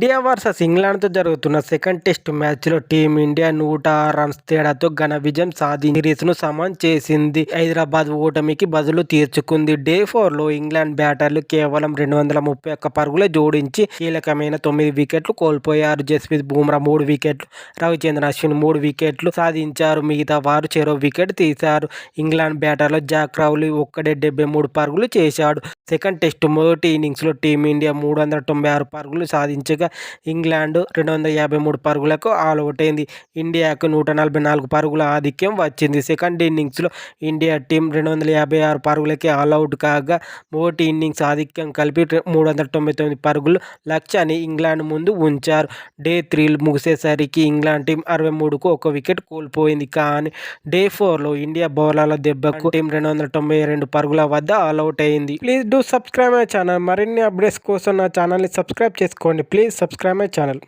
India versus ఇంగ్లాండ్తో జరుగుతున్న second test మ్యాచ్లో టీమిండియా నూట రన్స్ తేడాతో ఘన విజయం సాధించి సిరీస్ను సమన్ చేసింది. హైదరాబాద్ ఓటమికి బదులు తీర్చుకుంది. డే ఫోర్లో ఇంగ్లాండ్ బ్యాటర్లు కేవలం రెండు వందల ముప్పై ఒక్క పరుగులే జోడించి కీలకమైన తొమ్మిది వికెట్లు కోల్పోయారు. జస్ప్రీత్ బుమ్రా మూడు వికెట్లు రవిచంద్ర అశ్విన్ మూడు వికెట్లు సాధించారు. మిగతా వారు చెరో వికెట్ తీశారు. ఇంగ్లాండ్ బ్యాటర్లో జాక్ రౌలీ ఒక్కడే డెబ్బై మూడు పరుగులు చేశాడు. సెకండ్ టెస్ట్ మొదటి ఇన్నింగ్స్లో టీమిండియా మూడు వందల తొంభై ఆరు పరుగులు సాధించగా ఇంగ్లాండ్ రెండు వందల యాభై మూడు పరుగులకు ఆల్అవుట్ అయింది. ఇండియాకు నూట నలభై నాలుగు పరుగుల ఆధిక్యం వచ్చింది. సెకండ్ ఇన్నింగ్స్లో ఇండియా టీం రెండు వందల యాభై ఆరు పరుగులకి ఆల్అవుట్ కాగా మొదటి ఇన్నింగ్స్ ఆధిక్యం కలిపి మూడు వందల తొంభై తొమ్మిది పరుగులు లక్ష్యాన్ని ఇంగ్లాండ్ ముందు ఉంచారు. డే త్రీలు ముగిసేసరికి ఇంగ్లాండ్ టీం అరవై మూడుకు ఒక వికెట్ కోల్పోయింది. కానీ డే ఫోర్లో ఇండియా బౌలర్ల దెబ్బకు టీం రెండు వందల తొంభై రెండు పరుగుల వద్ద ఆల్అవుట్ అయింది. Please do subscribe my channel. మరిన్ని అప్డేట్స్ కోసం నా ఛానల్ని సబ్స్క్రైబ్ చేసుకోండి. Please subscribe my channel